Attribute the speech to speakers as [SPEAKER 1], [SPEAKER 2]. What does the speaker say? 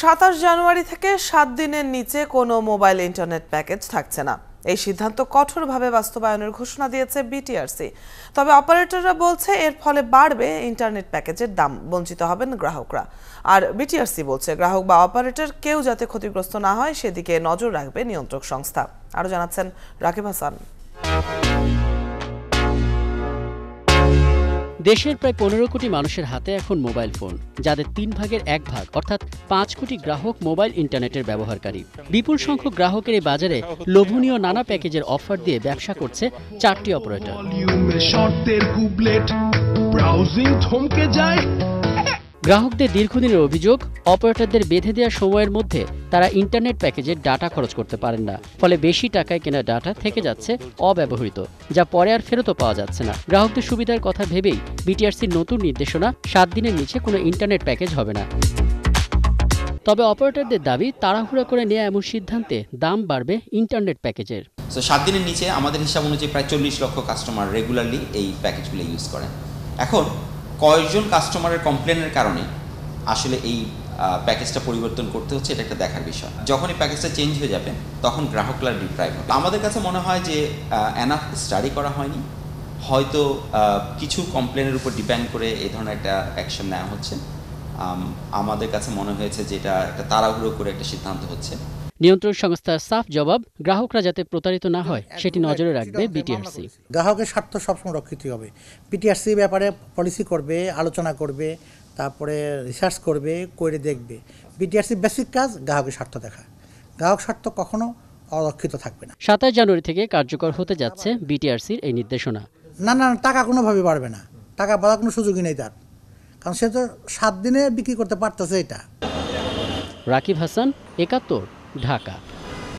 [SPEAKER 1] সাতাশ জানুয়ারি থেকে সাত দিনের নিচে কোনো মোবাইল ইন্টারনেট প্যাকেজ থাকছে না। এই সিদ্ধান্ত কঠোরভাবে বাস্তবায়নের ঘোষণা দিয়েছে বিটিআরসি। তবে অপারেটররা বলছে এর ফলে বাড়বে ইন্টারনেট প্যাকেজের দাম, বঞ্চিত হবেন গ্রাহকরা। আর বিটিআরসি বলছে, গ্রাহক বা অপারেটর কেউ যাতে ক্ষতিগ্রস্ত না হয় সেদিকে নজর রাখবে নিয়ন্ত্রক সংস্থা। আরও জানাচ্ছেন রাকিব হাসান।
[SPEAKER 2] দেশের প্রায় পনেরো কোটি মানুষের হাতে এখন মোবাইল ফোন, যাদের তিন ভাগের এক ভাগ, অর্থাৎ পাঁচ কোটি গ্রাহক মোবাইল ইন্টারনেটের ব্যবহারকারী। বিপুল সংখ্যক গ্রাহকের এই বাজারে লোভনীয় নানা প্যাকেজের অফার দিয়ে ব্যবসা করছে চারটি অপারেটর।
[SPEAKER 3] ব্রাউজিং থমকে যায়
[SPEAKER 2] গ্রাহকদের দীর্ঘদিনের অভিযোগ, অপারেটরদের বেঁধে দেওয়া সময়ের মধ্যে তারা ইন্টারনেট প্যাকেজের ডাটা খরচ করতে পারেন না। ফলে বেশি টাকায় কেনা ডাটা থেকে যাচ্ছে অব্যবহৃত, যা পরে আর ফেরতও পাওয়া যাচ্ছে না। গ্রাহকদের সুবিধার কথা ভেবেই বিটিআরসির নতুন নির্দেশনা সাত দিনের নিচে কোনো ইন্টারনেট প্যাকেজ হবে না। তবে অপারেটরদের দাবি, তাড়াহুড়া করে নেওয়া এমন সিদ্ধান্তে দাম বাড়বে ইন্টারনেট প্যাকেজের।
[SPEAKER 4] সো সাত দিনের নিচে আমাদের হিসাব অনুযায়ী প্রায় চল্লিশ লক্ষ কাস্টমার রেগুলারলি এই প্যাকেজগুলো ইউজ করেন। এখন কয়েকজন কাস্টমারের কমপ্লেনের কারণে আসলে এই প্যাকেজটা পরিবর্তন করতে হচ্ছে, এটা একটা দেখার বিষয়। যখন এই প্যাকেজটা চেঞ্জ হয়ে যাবে, তখন গ্রাহকরা ডিপ্রাইভ হবে। আমাদের কাছে মনে হয় যে অ্যানাফ স্টাডি করা হয়নি। হয়তো কিছু কমপ্লেনের উপর ডিপেন্ড করে এই ধরনের একটা অ্যাকশন নেওয়া হচ্ছে। আমাদের কাছে মনে হয়েছে যে, এটা একটা তাড়াহুড়ো করে একটা সিদ্ধান্ত হচ্ছে।
[SPEAKER 2] নিয়ন্ত্রণ সংস্থার সাফ জবাব গ্রাহকরা যাতে প্রতারিত না হয় সেটি নজরে রাখবে বিটিআরসি
[SPEAKER 5] গ্রাহকের স্বার্থ সবসময় রক্ষিত হবে। পিটিআরসি ব্যাপারে পলিসি করবে আলোচনা করবে তারপরে রিসার্চ করবে করে দেখবে। বিটিআরসি বেসিক কাজ গ্রাহকের স্বার্থ দেখা। গ্রাহক স্বার্থ কখনো অরক্ষিত থাকবে না।
[SPEAKER 2] সাতাশ জানুয়ারি থেকে কার্যকর হতে যাচ্ছে বিটিআরসির এই নির্দেশনা।
[SPEAKER 5] না না না, টাকা কোনোভাবে বাড়বে না। টাকা বাড়ার কোনো সুযোগই নেই তার। কারণ সে তো সাত দিনে বিক্রি করতে পারতেছে এটা।
[SPEAKER 2] রাকিব হাসান একাত্তর। ঢাকা